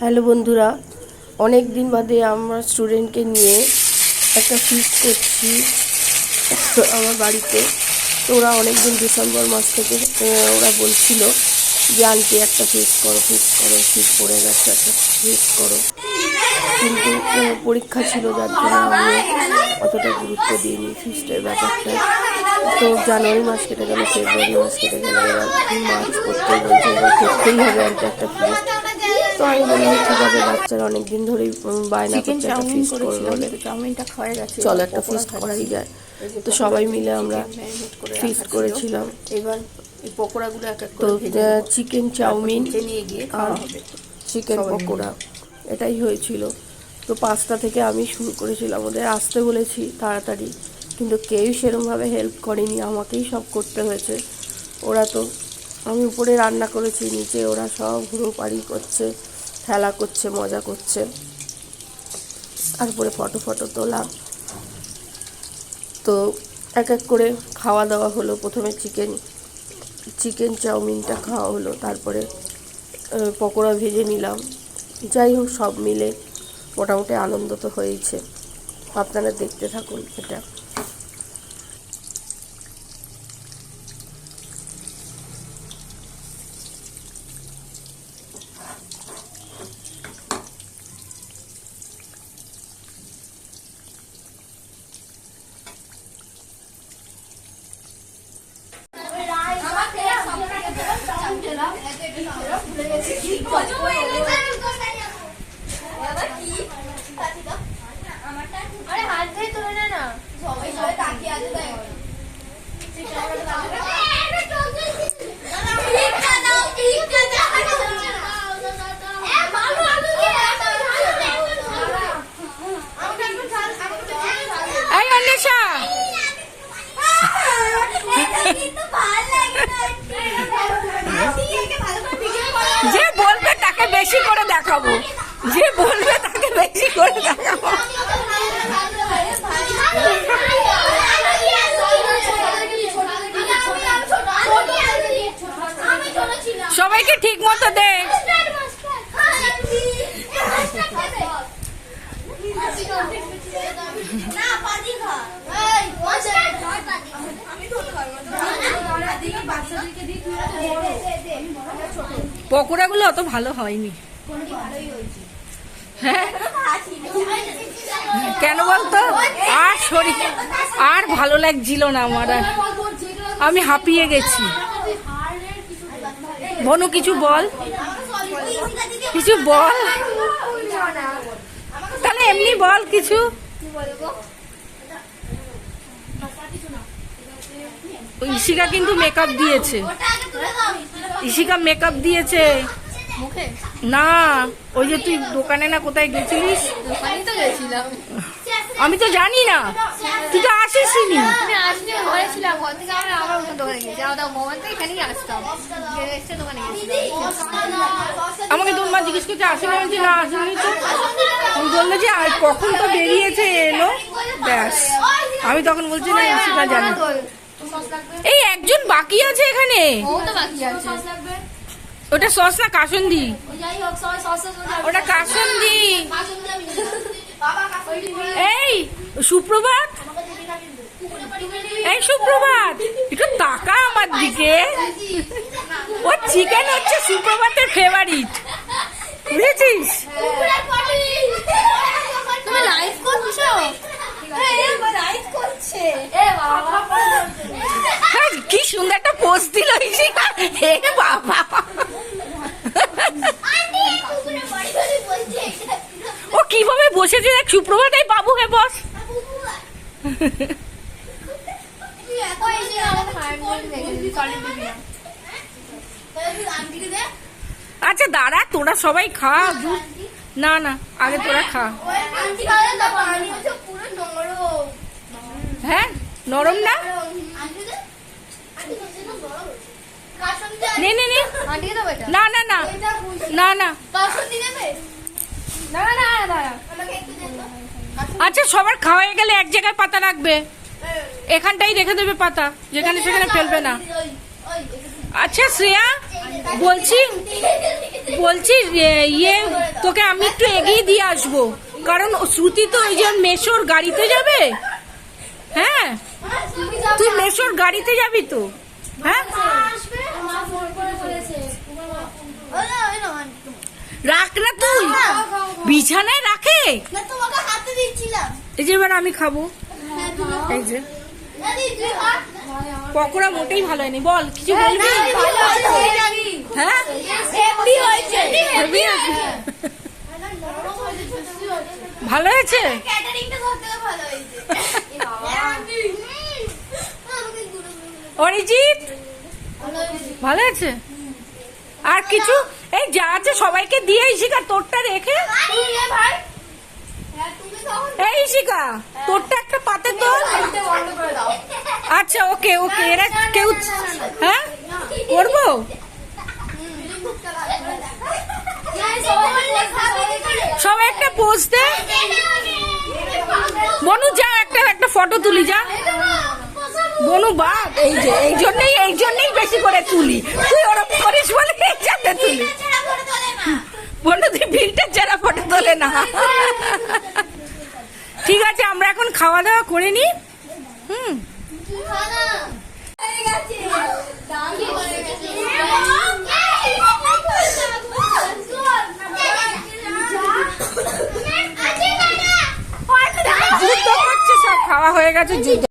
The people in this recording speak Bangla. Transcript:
হ্যালো বন্ধুরা, অনেক দিন বাদে আমরা স্টুডেন্টকে নিয়ে একটা ফিস্ট করছি আমার বাড়িতে। তো ওরা অনেক দিন ডিসেম্বর মাস থেকে ওরা বলছিল যে, আন্টি, একটা ফিস্ট করো ফিস্ট করো ফিস্ট পড়ে গেছে, একটা ফিস্ট করো। কিন্তু পরীক্ষা ছিল, যার জন্য আমি অতটা গুরুত্ব দিইনি ফিস্টের ব্যাপারটা তো জানুয়ারি মাস কেটে গেল, ফেব্রুয়ারি মাস কেটে গেল, এবার মার্চ করতেই বলছে এবার করতেই হবে, আন্টি, একটা ফিস্ট তো আমি বললাম ঠিক আছে বাচ্চারা অনেকদিন ধরেই বায়না চিকেন করছে একটা চাউমিন ফিস্ট করবে বলে। চলো একটা ফিস্ট করাই যায় তো সবাই মিলে আমরা ফিস্ট করেছিলাম। এবার এই পকোড়াগুলো এক এক তো চিকেন চাউমিন নিয়ে গিয়ে হবে। চিকেন পকোড়া এটাই হয়েছিল। তো পাঁচটা থেকে আমি শুরু করেছিলাম ওদের আসতে বলেছি তাড়াতাড়ি কিন্তু কেউই সেরমভাবে হেল্প করেনি আমাকেই সব করতে হয়েছে। ওরা তো আমি উপরে রান্না করেছি, নিচে ওরা সব ঘুরো পাড়ি করছে, খেলা করছে, মজা করছে। তারপরে ফটো ফটো তোলা। তো এক এক করে খাওয়া দাওয়া হলো। প্রথমে চিকেন চিকেন চাউমিনটা খাওয়া হলো। তারপরে পকোড়া ভেজে নিলাম। যাই হোক, সব মিলে মোটামুটি আনন্দ তো হয়েছে আপনারা দেখতে থাকুন এটা। আরে হাত ধরে না সবাই সবাই তাকিয়ে আছে তাই। যে বলবে তাকে বেশি করে দেখাবো। যে বলবে তাকে বেশি করে দেখাবো। সবাইকে ঠিক মতো দে। পকোড়াগুলো অত ভালো হয়নি। হ্যাঁ? কেন বলতো? আর শরীর আর ভালো লাগছিল না আমার। আমি হাঁপিয়ে গেছি। বনু কিছু বল। কিছু বল। তাহলে এমনি বল কিছু। ইশিকা কিন্তু মেকআপ দিয়েছে। ইশিকা মেকআপ দিয়েছে। না ওই যে তুই দোকানে না কোথায় গেছিলিস? তো গেছিলাম। আমি তো জানি না। তুই তো আসলে দোকানে গেছিলাম আমাকে মা জিজ্ঞেস করছে আসেনি আমি না আসেনি তো। বলল যে আর কখন তো বেরিয়েছে এলো। ব্যাস। আমি তখন বলছি না ইশিকা জানি। এই একজন বাকি আছে এখানে। ও তো বাকি আছে। ওটা সস না কাসন্দি ওটা কাসন্দি। এই সুপ্রভাত। এই সুপ্রভাত। একটু তাকা আমার দিকে। ও চিকেন হচ্ছে সুপ্রভাতের ফেভারিট বুঝেছিস? তুমি লাইভ করছ? লাইভ করছে। এ বাবা। হ্যাঁ, কি সুন্দর একটা পোস্ট দিল বাবা ও কীভাবে বসেছে দেখ সুপ্রভাত এই বাবু হে বস। আচ্ছা দাঁড়া তোরা সবাই খা না না আগে তোরা খা। হ্যাঁ নরম না? নে নে নে। না না না। না না। আচ্ছা সবার খাওয়াই গেলে এক জায়গায় পাতা রাখবে। এখানটাই রেখে দেবে পাতা, যেখানে সেখানে ফেলবে না। আচ্ছা শ্রেয়া, বলছি বলছি ইয়ে তোকে আমি একটু এগিয়ে দিয়ে আসব। কারণ শ্রুতি তো ওই যে মেশোর গাড়িতে যাবে। হ্যাঁ তুই মেশোর গাড়িতে যাবি তো। হ্যাঁ? রাখ না তুই বিছানায় রাখে এই যে এবার আমি খাব এই যে পকোড়া মোটেই ভালো হয়নি বল কিছু বলবি হ্যাঁ হয়েছে ভালো হয়েছে অরিজিৎ ভালো আছে আর কিছু এই যা আছে সবাইকে দিয়ে শিখা তোরটা রেখে। এই শিখা তোরটা একটা পাতে দাও আচ্ছা ওকে ওকে, এরা কেউ হ্যাঁ? করব সবাই একটা পোজ দে। বনু যা, একটা একটা ফটো তুলি, যা। বনু বাদ এই যে এই জন্যই এই জন্যই বেশি করে তুলি। তুই ওরকম করিস বলে এই জন্য তুলি। বনু তুই ভিলটা ছাড়া ফটো তোলে না। ঠিক আছে আমরা এখন খাওয়া দাওয়া করে নি। হুম। যুদ্ধ করছে সব খাওয়া হয়ে গেছে যুদ্ধ।